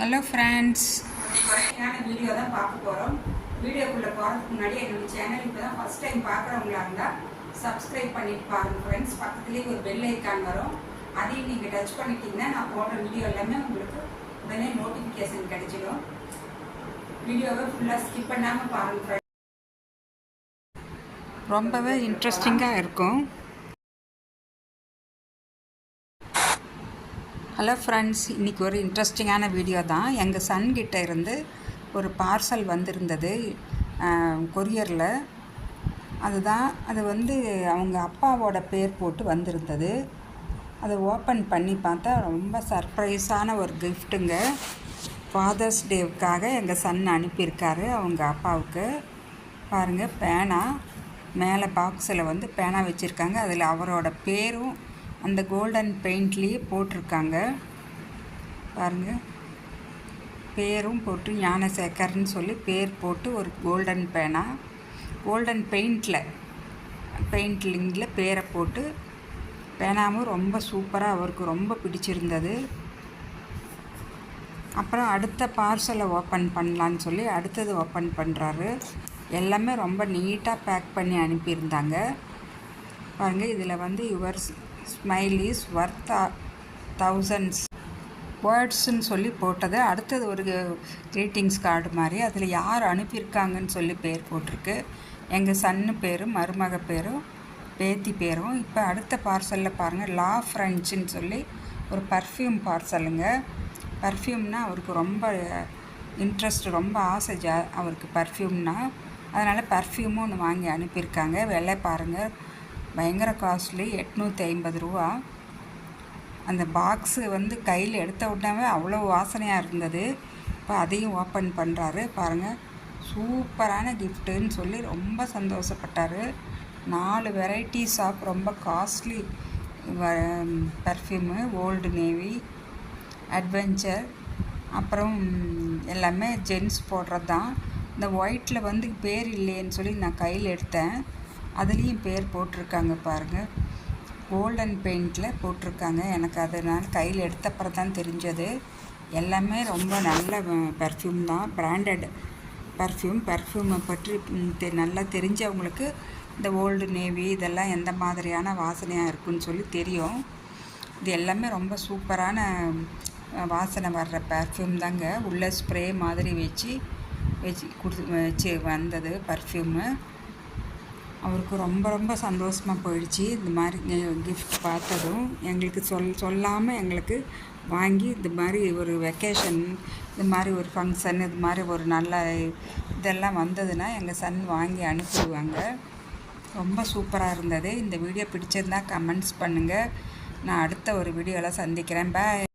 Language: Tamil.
ஹலோ ஃப்ரெண்ட்ஸ் குறையான வீடியோ தான் பார்க்க போகிறோம் வீடியோக்குள்ளே போகிறதுக்கு முன்னாடி என்னோட சேனல் இப்போ தான் ஃபஸ்ட் டைம் பார்க்குறவங்களா இருந்தால் சப்ஸ்கிரைப் பண்ணிட்டு பாருங்க ஃப்ரெண்ட்ஸ் பக்கத்துலேயே ஒரு பெல் ஐக்கான் வரும். அதையும் நீங்கள் டச் பண்ணிட்டீங்கன்னா நான் போடுற வீடியோ எல்லாமே உங்களுக்கு உடனே நோட்டிஃபிகேஷன் கிடைச்சிடும். வீடியோவை ஃபுல்லாக ஸ்கிப் பண்ணாமல் பாருங்க friends. ரொம்பவே இன்ட்ரெஸ்டிங்காக இருக்கும். ஹலோ ஃப்ரெண்ட்ஸ் இன்றைக்கி ஒரு இன்ட்ரெஸ்டிங்கான வீடியோ தான். எங்கள் சன்கிட்ட இருந்து ஒரு பார்சல் வந்திருந்தது கொரியரில் அதுதான் அது வந்து அவங்க அப்பாவோட பேர் போட்டு வந்திருந்தது. அதை ஓப்பன் பண்ணி பார்த்தா ரொம்ப சர்ப்ரைஸான ஒரு கிஃப்ட்டுங்க ஃபாதர்ஸ் டேவுக்காக எங்கள் சன் அனுப்பியிருக்காரு அவங்க அப்பாவுக்கு. பாருங்கள் பேனா. மேலே பாக்ஸில் வந்து பேனா வச்சுருக்காங்க. அதில் அவரோட பேரும் அந்த கோல்டன் பெயிண்ட்லேயே போட்டிருக்காங்க. பாருங்கள் பேரும் போட்டு ஞானசேகர்னு சொல்லி பேர் போட்டு ஒரு கோல்டன் பேனா கோல்டன் பெயிண்டில் பெயிண்ட்லிங்கில் பேரை போட்டு பேனாவும் ரொம்ப சூப்பராக அவருக்கு ரொம்ப பிடிச்சிருந்தது. அப்புறம் அடுத்த பார்சலை ஓப்பன் பண்ணலான்னு சொல்லி அடுத்தது ஓப்பன் பண்ணுறாரு எல்லாமே ரொம்ப நீட்டாக பேக் பண்ணி அனுப்பியிருந்தாங்க. பாருங்கள் இதில் வந்து your smile is worth thousands வேர்ட்ஸுன்னு சொல்லி போட்டது. அடுத்தது ஒரு க்ரீட்டிங்ஸ் கார்டு மாதிரி. அதில் யார் அனுப்பியிருக்காங்கன்னு சொல்லி பேர் போட்டிருக்கு. எங்கள் சன்னு பேரும் மருமக பேரும் பேத்தி பேரும். இப்போ அடுத்த பார்சலில் பாருங்கள். லா ஃப்ரெஞ்சுன்னு சொல்லி ஒரு பர்ஃப்யூம் பார்சலுங்க. பர்ஃப்யூம்னால் அவருக்கு ரொம்ப இன்ட்ரெஸ்ட் ரொம்ப ஆசை ஜா அவருக்கு பர்ஃப்யூம்னால் அதனால் பர்ஃப்யூமும் ஒன்று வாங்கி அனுப்பியிருக்காங்க. விலை பாருங்கள். பயங்கர காஸ்ட்லி எட்நூற்றி ஐம்பது ரூபா. அந்த பாக்ஸு வந்து கையில் எடுத்த உடனே அவ்வளோ வாசனையாக இருந்தது. இப்போ அதையும் ஓப்பன் பண்ணுறாரு பாருங்கள் சூப்பரான கிஃப்ட்டுன்னு சொல்லி ரொம்ப சந்தோஷப்பட்டார். நாலு வெரைட்டிஸ் ஆஃப் ரொம்ப costly perfume Old Navy adventure அப்புறம் எல்லாமே ஜென்ஸ் போடுறது தான் இந்த ஒயிட்டில் வந்து பேர் இல்லையேன்னு சொல்லி நான் கையில் எடுத்தேன். அதுலேயும் பேர் போட்டிருக்காங்க பாருங்கள் கோல்டன் பெயிண்டில் போட்டிருக்காங்க. எனக்கு அதனால் கையில் எடுத்தப்புறம் தான் தெரிஞ்சது. எல்லாமே ரொம்ப நல்ல பர்ஃப்யூம் தான். பிராண்டட் பர்ஃப்யூம் பர்ஃப்யூமை பற்றி தெ நல்லா தெரிஞ்சவங்களுக்கு இந்த ஓல்டு நேவி இதெல்லாம் எந்த மாதிரியான வாசனையாக இருக்குன்னு சொல்லி தெரியும். இது எல்லாமே ரொம்ப சூப்பரான வாசனை வர்ற பர்ஃப்யூம் தாங்க. உள்ள ஸ்ப்ரே மாதிரி வச்சு வச்சு கொடுத்து வச்சு வந்தது பர்ஃப்யூமு அவருக்கு ரொம்ப ரொம்ப சந்தோஷமாக போயிடுச்சு. இந்த மாதிரி கிஃப்ட் பார்த்ததும் எங்களுக்கு சொல் சொல்லாமல் எங்களுக்கு வாங்கி இந்த மாதிரி ஒரு வெக்கேஷன் இது மாதிரி ஒரு ஃபங்க்ஷன் இது மாதிரி ஒரு நல்ல இதெல்லாம் வந்ததுன்னா எங்கள் சன் வாங்கி அனுப்பிடுவாங்க. ரொம்ப சூப்பராக இருந்தது. இந்த வீடியோ பிடிச்சிருந்தா கமெண்ட்ஸ் பண்ணுங்கள் நான் அடுத்த ஒரு வீடியோவில் சந்திக்கிறேன். பாய்